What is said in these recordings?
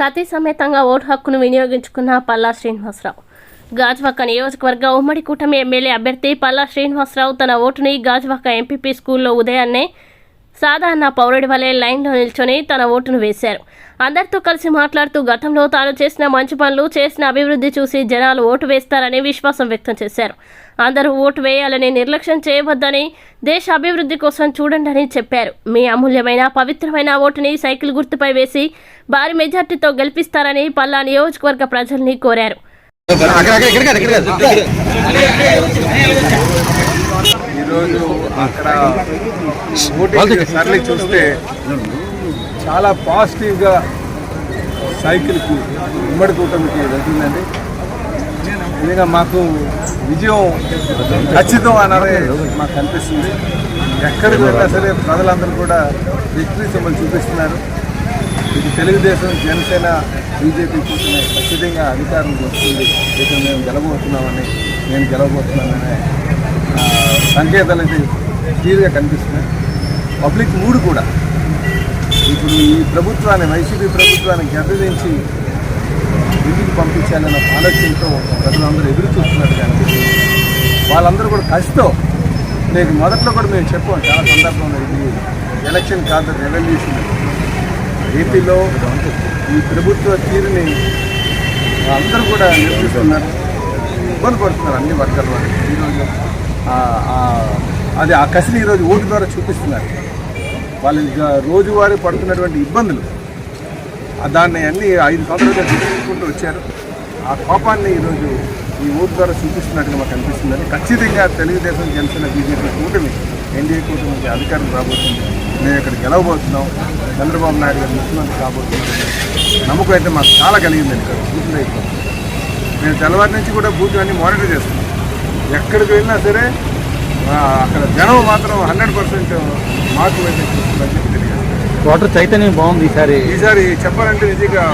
సతీ సమేతంగా ఓటు హక్కును వినియోగించుకున్న పల్లా శ్రీనివాసరావు. గాజువాక నియోజకవర్గ ఉమ్మడి కూటమి ఎమ్మెల్యే అభ్యర్థి పల్లా శ్రీనివాసరావు తన ఓటుని గాజువాక ఎంపీపీ స్కూల్లో ఉదయాన్నే సాధారణ పౌరుడి వలె లైన్లో నిల్చొని తన ఓటును వేశారు. అందరితో కలిసి మాట్లాడుతూ గతంలో తాను చేసిన మంచి పనులు చేసిన అభివృద్ధి చూసి జనాలు ఓటు వేస్తారని విశ్వాసం వ్యక్తం చేశారు. అందరూ ఓటు వేయాలని నిర్లక్ష్యం చేయవద్దని దేశ అభివృద్ధి కోసం చూడండి అని చెప్పారు. మీ అమూల్యమైన పవిత్రమైన ఓటుని సైకిల్ గుర్తుపై వేసి భారీ మెజార్టీతో గెలిపిస్తారని పల్లా నియోజకవర్గ ప్రజల్ని కోరారు. ఈరోజు అక్కడ చూస్తే చాలా పాజిటివ్గా సైకిల్కి ఉమ్మడి కూటమికి వెళ్తుందండి. నిజంగా మాకు విజయం ఖచ్చితం అన్నదే మాకు కనిపిస్తుంది ఎక్కడికి వెళ్ళినా సరే ప్రజలందరూ కూడా విక్టరీ సింబల్ చూపిస్తున్నారు. ఇది తెలుగుదేశం జనసేన బీజేపీ కూటమి ఖచ్చితంగా అధికారం వస్తుంది. ఇక్కడ మేము గెలబోతున్నామని నేను గెలవబోతున్నాననే సంకేతాలు అయితే క్లియర్గా కనిపిస్తున్నాయి. పబ్లిక్ మూడు కూడా ఇప్పుడు ఈ ప్రభుత్వాన్ని వైసీపీ ప్రభుత్వాన్ని గద్దెదించి ఇంటికి పంపించాలన్న ఆలోచనతో ప్రజలందరూ ఎదురు చూస్తున్నారు కానీ వాళ్ళందరూ కూడా కసితో నేను మొదట్లో కూడా మేము చెప్పాం చాలా సందర్భంలో ఇది ఎలక్షన్ కాదు రెవల్యూషన్. ఏపీలో ఈ ప్రభుత్వ తీరుని అందరూ కూడా నిర్మిస్తున్నారు ఇబ్బంది పడుతున్నారు అన్ని వర్గాల వారు ఈరోజు అది ఆ కసిని ఈరోజు ఓటు ద్వారా చూపిస్తున్నారు. వాళ్ళు రోజువారి రోజువారీ పడుతున్నటువంటి ఇబ్బందులు. దాన్ని అన్ని ఐదు సంవత్సరాలుగా తీసుకుంటూ వచ్చారు. ఆ కోపాన్ని ఈరోజు ఈ ఓటు ద్వారా చూపిస్తున్నట్టుగా మాకు అనిపిస్తుందని ఖచ్చితంగా తెలుగుదేశం జనసేన బీజేపీ కూటమి ఎన్డీఏ కూటమికి అధికారం రాబోతుంది. మేము ఇక్కడ గెలవబోతున్నాం. చంద్రబాబు నాయుడు గారు ముఖ్యమంత్రి కాబోతున్నారు. నమ్మకం అయితే మాకు చాలా కలిగిందండి ఇక్కడ. బూతులు అయిపోతుంది మేము తెల్లవారి నుంచి కూడా బూత్ అన్నీ మానిటర్ చేస్తున్నాం. ఎక్కడికి వెళ్ళినా సరే అక్కడ జనం మాత్రం హండ్రెడ్ పర్సెంట్ మార్పులు అయితే చూస్తుందని చెప్పి తెలియజేస్తాం ఓటర్ చైతన్యం బాగుంది ఈసారి. ఈసారి చెప్పాలంటే నిజంగా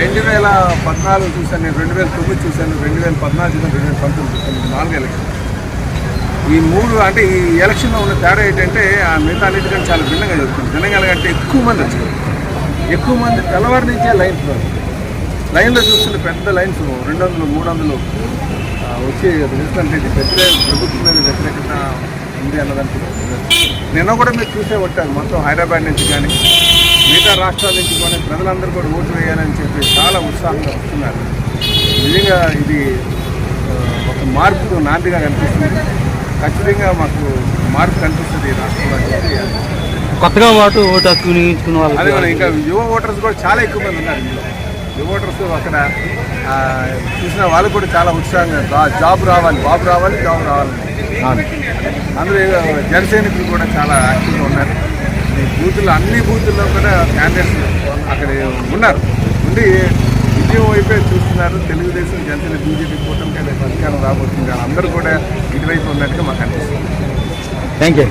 రెండు వేల పద్నాలుగు చూశాను నేను రెండు వేల తొమ్మిది చూశాను రెండు వేల పద్నాలుగు చూశాను రెండు వేల పంతొమ్మిది చూశాను నాలుగు ఎలక్షన్ ఈ మూడు అంటే ఈ ఎలక్షన్లో ఉన్న తేడా ఏంటంటే ఆ మిగతా అన్నిటికంటే చాలా భిన్నంగా జరుగుతుంది. భిన్నంగా అంటే ఎక్కువ మంది వచ్చారు. ఎక్కువ మంది తెల్లవారి నుంచే లైన్స్ లైన్లో చూస్తుంటే పెద్ద లైన్స్ రెండు వందలు మూడు వందలు వచ్చి వ్యతిరేక ప్రభుత్వం మీద వ్యతిరేకత ఉంది అన్నదానికి నిన్న కూడా మీరు చూసే ఉంటారు మొత్తం హైదరాబాద్ నుంచి కానీ మిగతా రాష్ట్రాల నుంచి కానీ ప్రజలందరూ కూడా ఓటు వేయాలని చెప్పి చాలా ఉత్సాహంగా వస్తున్నారు. నిజంగా ఇది ఒక మార్పుకు నాందిగా కనిపిస్తుంది. ఖచ్చితంగా మాకు మార్పు కనిపిస్తుంది ఈ రాష్ట్రంలో కొత్తగా ఓటు ఓటు హక్కు వినియోగించుకున్న వాళ్ళు ఇంకా యువ ఓటర్స్ కూడా చాలా ఎక్కువ మంది ఉన్నారు ఇందులో. యువ ఓటర్స్ అక్కడ చూసిన వాళ్ళు కూడా చాలా ఉత్సాహంగా జాబ్ రావాలి బాబు రావాలి జాబ్ రావాలి. అందులో జన సైనికులు కూడా చాలా యాక్టివ్గా ఉన్నారు. ఈ బూతుల్లో అన్ని బూతుల్లో కూడా క్యాండిడేట్స్ అక్కడ ఉన్నారు. ఉండి విజయం వైపే చూస్తున్నారు. తెలుగుదేశం జనసేన బీజేపీ కూటమికి అధికారం రాబోతుంది. అందరూ కూడా ఇటువైపు ఉన్నట్టుగా మాకు అనిపిస్తుంది. Thank you